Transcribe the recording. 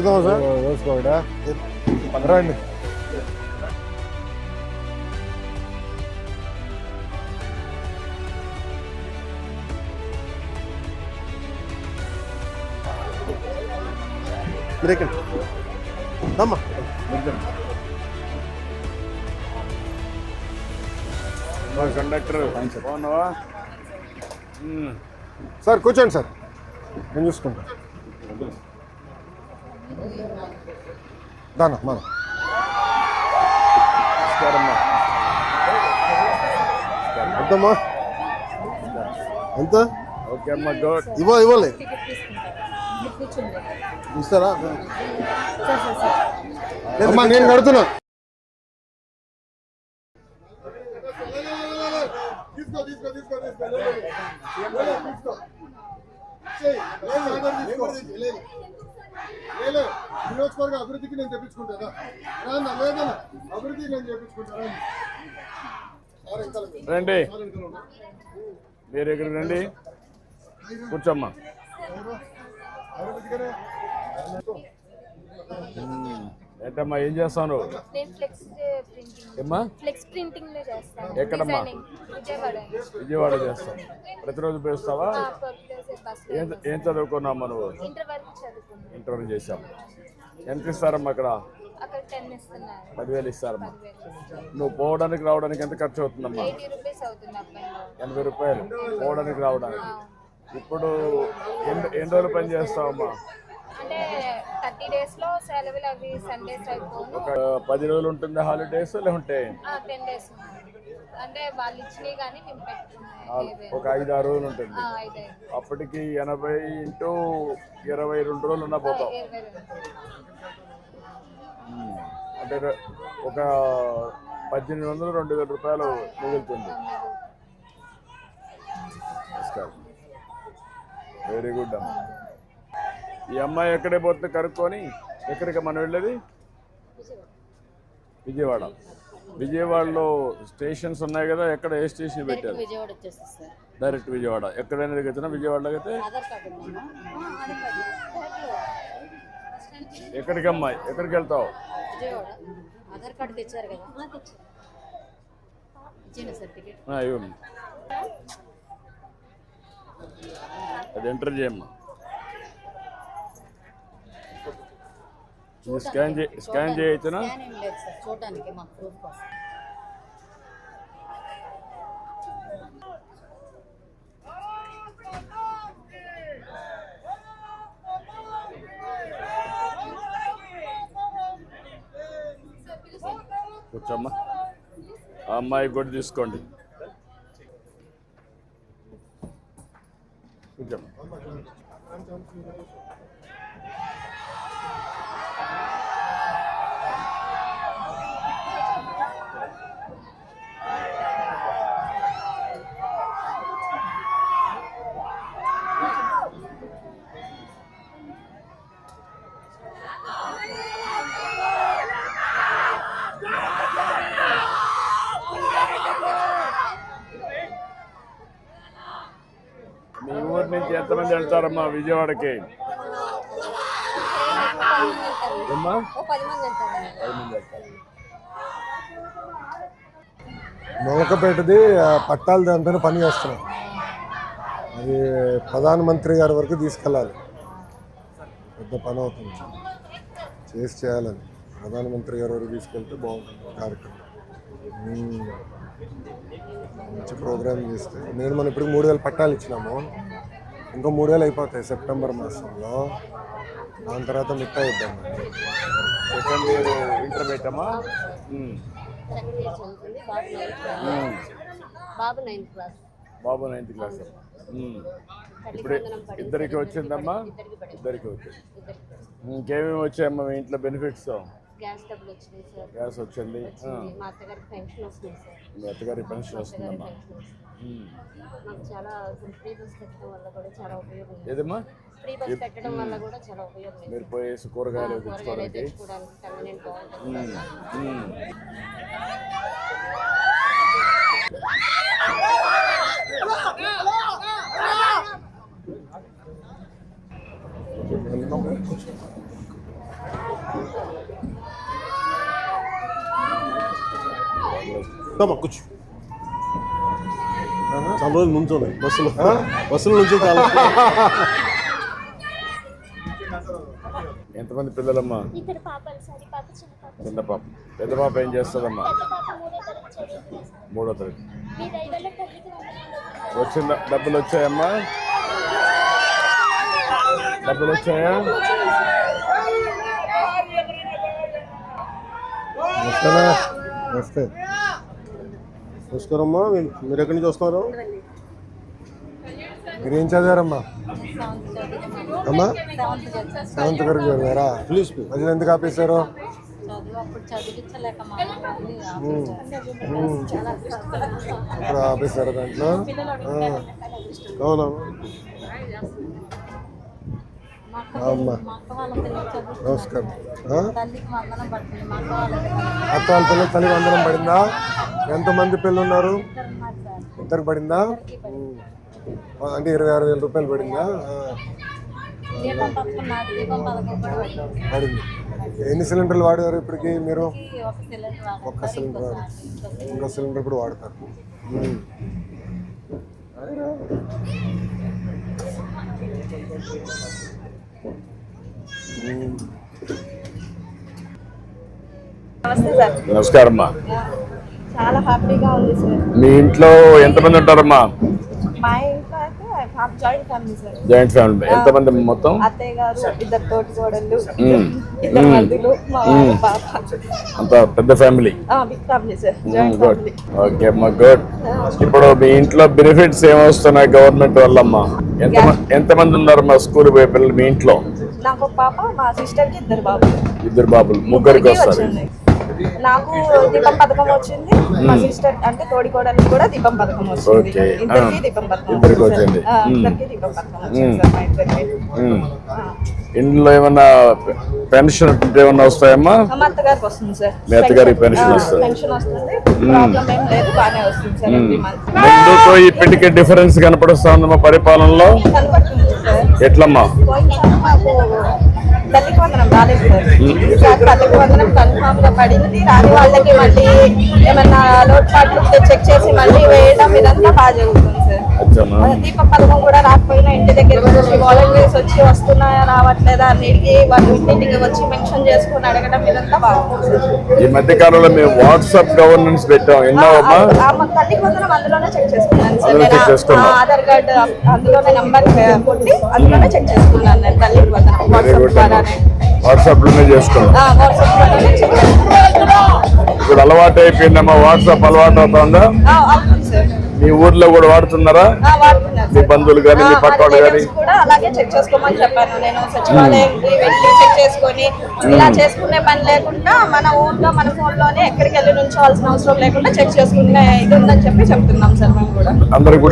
ఎక్కుదాం sir? వేసుకోడా రండి. మీరు ఎక్కండి. అమ్మా. కండక్టర్ సార్ కూర్చోండి సార్. నేను చూసుకుంటా. దానా మన ఎంతమ్మా ఎంత ఓకే అమ్మా గుడ్ ఇవ్వ ఇవ్వాలి ఇస్తారా? అమ్మా నేను కడుతున్నా. తీసుకో తీసుకో తీసుకో తీసుకో. నియోజకవర్గ అభివృద్ధికి నేను తెప్పించుకుంటానా? రాన్నా లేదన్నా అభివృద్ధి నేను తెప్పించుకుంటాను? రండి. మీరు ఇక్కడికి రండి. కూర్చోమ్మా. మ్మ్. ఏంటమ్మా ఏం చేస్తాను. ఎక్కడమ్మా? విజయవాడ. చేస్తాం ప్రతిరోజు పేస్తావా ఏం చదువుకున్నామ్మా నువ్వు? ఇంటర్వ్యూ చేశాం ఎంత ఇస్తారమ్మా అక్కడ? పదివేలు ఇస్తారమ్మా. నువ్వు పోవడానికి రావడానికి ఎంత ఖర్చు అవుతుందమ్మా? ఎనభై రూపాయలు పోవడానికి రావడానికి. ఇప్పుడు ఎన్ని ఎన్ని రోజులు పని చేస్తావమ్మా? థర్టీ డేస్లో సెలవులు అవి సండేస్ అయిపోను. పది రోజులు ఉంటుంది హాలిడేస్ లేకుంటే టెన్ డేస్ అంటే వాళ్ళు ఇచ్చినవి కానీ మేము పెట్టుకున్నాం ఒక ఐదు ఆరు రోజులు ఉంటుంది. అప్పటికి ఎనభై ఇంటూ ఇరవై రెండు రోజులు ఉన్నా పోతాం. అంటే ఒక పద్దెనిమిది వందలు రెండు వేల రూపాయలు మిగులుతుంది. వెరీ గుడ్ అమ్మ. ఈ అమ్మాయి ఎక్కడే పోతే కనుక్కొని? ఎక్కడికి మనం వెళ్ళేది? విజయవాడ. విజయవాడలో స్టేషన్స్ ఉన్నాయి కదా ఎక్కడ ఏ స్టేషన్ పెట్టారు? డైరెక్ట్ విజయవాడ. ఎక్కడైనా దిగుతున్నా విజయవాడలో అయితే ఎక్కడికి అమ్మాయి? ఎక్కడికి వెళ్తావు? అది ఎంటర్ చేయమ్మా. స్కాన్ చే స్కాన్ చేయొచ్చునా చూడడానికి మాకు ప్రూఫ్ కోసం. కూర్చోమ్మా. ఆ అమ్మాయి కూడా తీసుకోండి. కూర్చోమ్మా. మీ ఊరి నుంచి ఎంతమంది వెళ్తారమ్మా విజయవాడకి? ఏమ్మా? పది మంది వెళ్తారు. పట్టాలు దాంతో పని చేస్తున్నాం. అది ప్రధానమంత్రి గారి వరకు తీసుకెళ్ళాలి. పెద్ద పని అవుతుంది. చేసి చేయాలని ప్రధానమంత్రి గారి వరకు తీసుకెళ్తే బాగుంటుంది. కార్యక్రమం. మంచి ప్రోగ్రామ్ చేస్తే. నేను మనం ఇప్పుడు మూడు వేలు పట్టాలు ఇచ్చినాము. ఇంకో మూడు వేలు అయిపోతాయి సెప్టెంబర్ మాసంలో. దాని తర్వాత మిగతా ఇద్దాం సెకండ్ ఇయర్ ఇంటర్మీడియట్ అమ్మా? బాబు నైన్త్ క్లాస్. బాబు నైన్త్. ఇప్పుడు ఇద్దరికి వచ్చిందమ్మా? ఇద్దరికి వచ్చింది ఇంకేమేమి వచ్చాయమ్మా మీ ఇంట్లో బెనిఫిట్స్ గ్యాస్ డబ్బులు వచ్చినాయి సార్. గ్యాస్ వచ్చింది. మా అత్తగారికి పెన్షన్ వస్తుంది సార్. మీ అత్తగారి పెన్షన్ వస్తుందమ్మా. ఉమ్. మాకు చాలా ఫ్రీ బస్ పెట్టడం వల్ల కూడా చాలా ఉపయోగం ఉంది. ఏదమ్మా? ఫ్రీ బస్ పెట్టడం వల్ల కూడా చాలా ఉపయోగం ఉంది. మీరు పోయేసి కూరగాయలు కూరగాయలు తెచ్చుకోవడానికి. తెచ్చుకోవడానికి కన్వీనియంట్ బాగుంటుంది. ఉమ్. ఉమ్. తమ కూర్చు. చాలా రోజులు నుంచోలే. బస్సులో. బస్సులో నుంచి చాలా. ఎంతమంది పిల్లలమ్మా? చిన్న పాప. పెద్ద పాప ఏం చేస్తుందమ్మా? మూడో తరగతి వచ్చిన డబ్బులు వచ్చాయమ్మా? డబ్బులు వచ్చాయా? నమస్తే. నమస్కారం అమ్మా మీరు- మీరు ఎక్కడి నుంచి వస్తున్నారు? మీరు ఏం చదివారమ్మా? అమ్మా? సెవెంత్ వరకు చదివారా? ప్లీజ్ మధ్యలో ఎందుకు ఆపేశారు? ఇప్పుడు ఆపేశారు దాంట్లో? అవునా? అమ్మా. నమస్కారం. అత్త వాళ్ళ పిల్లలు తల్లి వందనం పడిందా? ఎంతమంది పిల్లలు ఉన్నారు ఇద్దరు ఇద్దరికి పడిందా. అంటే ఇరవై ఆరు వేల రూపాయలు పడిందా. పడింది. ఎన్ని సిలిండర్లు వాడారు ఇప్పటికి మీరు. ఒక్క సిలిండర్ ఇంకో సిలిండర్ కూడా వాడతారు. ఉమ్. ఉమ్. నమస్కారం అమ్మా చాలా హ్యాపీగా ఉంది సార్. మీ ఇంట్లో ఎంతమంది ఉంటారమ్మా? మా ఇంట్లో అయితే ఫ్యామ్- joint family sir. Joint family ఎంతమంది మొత్తం? అత్తయ్య గారు ఇద్దరు తోటి కోడళ్ళు మ్మ్. ఇద్దరు మరుదులు మా వారి పాప. అంత పెద్ద family big family sir joint good family okay అమ్మా గుడ్ ఇప్పుడు మీ ఇంట్లో బెనిఫిట్స్ ఏమొస్తున్నాయి గవర్నమెంట్ వల్ల అమ్మా ఎంత ఎంతమంది ఉన్నారు మా స్కూల్ పోయే పిల్లలు మీ ఇంట్లో? నాకు పాప మా సిస్టర్కి ఇద్దరు బాబులు. ఇద్దరు బాబులు ముగ్గురికి వస్తారు. నాకు దీపం పథకం వచ్చింది మా సిస్టర్ అంటే తోడి కోడలికి కూడా దీపం పథకం వచ్చింది. ఇద్దరికి ఆ. దీపం పథకం ఇద్దరికి వచ్చింది వచ్చింది. సార్. ఆ, మ్మ్. ఇద్దరికి దీపం పథకం వచ్చింది సార్ మా ఇద్దరికి ఉమ్. ఆ. ఇంట్లో ఏమన్నా పెన్షన్ ఏమన్నా వస్తాయమ్మా మా అత్తగారికి వస్తుంది సార్ మీ అత్తగారికి పెన్షన్ వస్తుంది. పెన్షన్ వస్తుంది ప్రాబ్లం ఏం లేదు బాగానే వస్తుంది సార్ ఎవ్రీ మంత్ ముందుతో ఇప్పటికే డిఫరెన్స్ కనపడుస్తా ఉందమ్మా పరిపాలనలో కనపడుతుంది సార్ ఎట్లమ్మా పోయినసారి మాకు తల్లికి వందనం రాలేదు సార్. ఈసారి తల్లికి వందనం కన్ఫామ్గా పడింది. రాని వాళ్ళకి మళ్ళీ ఏమన్నా లోటుపాట్లు ఉంటే చెక్ చేసి మళ్ళీ వేయడం ఇదంతా బాగా జరుగుతుంది సార్. దీపం పథకం కూడా రాకపోయినా ఇంటి వచ్చి వాలంటీర్స్ వచ్చి వస్తున్నాయా రావట్లేదా అని అడిగి వాళ్ళు ఇంటింటికి వచ్చి మెన్షన్ చేసుకుని అడగడం ఇదంతా బాగుంది ఈ మధ్య కాలంలో మేము వాట్సాప్ గవర్నెన్స్ పెట్టాం. ఎన్నోమ్మా తల్లికి వందనం అందులోనే చెక్ చేసుకున్నాను సార్. ఆధార్ కార్డు అందులోనే నంబర్ కొట్టి అందులోనే చెక్ చేసుకున్నాను నేను తల్లికి వందనం వాట్సాప్ గుడ్ వాట్సాప్లోనే చేసుకున్నాం ఇప్పుడు అలవాటు అయిపోయిందమ్మా వాట్సాప్ అలవాటు అవుతుందా? మీ ఊర్లో కూడా వాడుతున్నారా? మీ. బంధువులు కానీ మీ ఆ, పక్క మా వాళ్ళు కానీ అలాగే చెక్ చేసుకోమని చెప్పాను నేను. వెళ్ళి చెక్ చేసుకొని ఇలా చేసుకునే పని లేకుండా మన ఓన్లో మన ఫోన్లోనే ఎక్కడికి వెళ్ళి నుంచోవాల్సిన అవసరం లేకుండా చెక్ చేసుకునే ఇది ఉందని చెప్పి చెప్తున్నాం సార్ మేము కూడా. అందరికి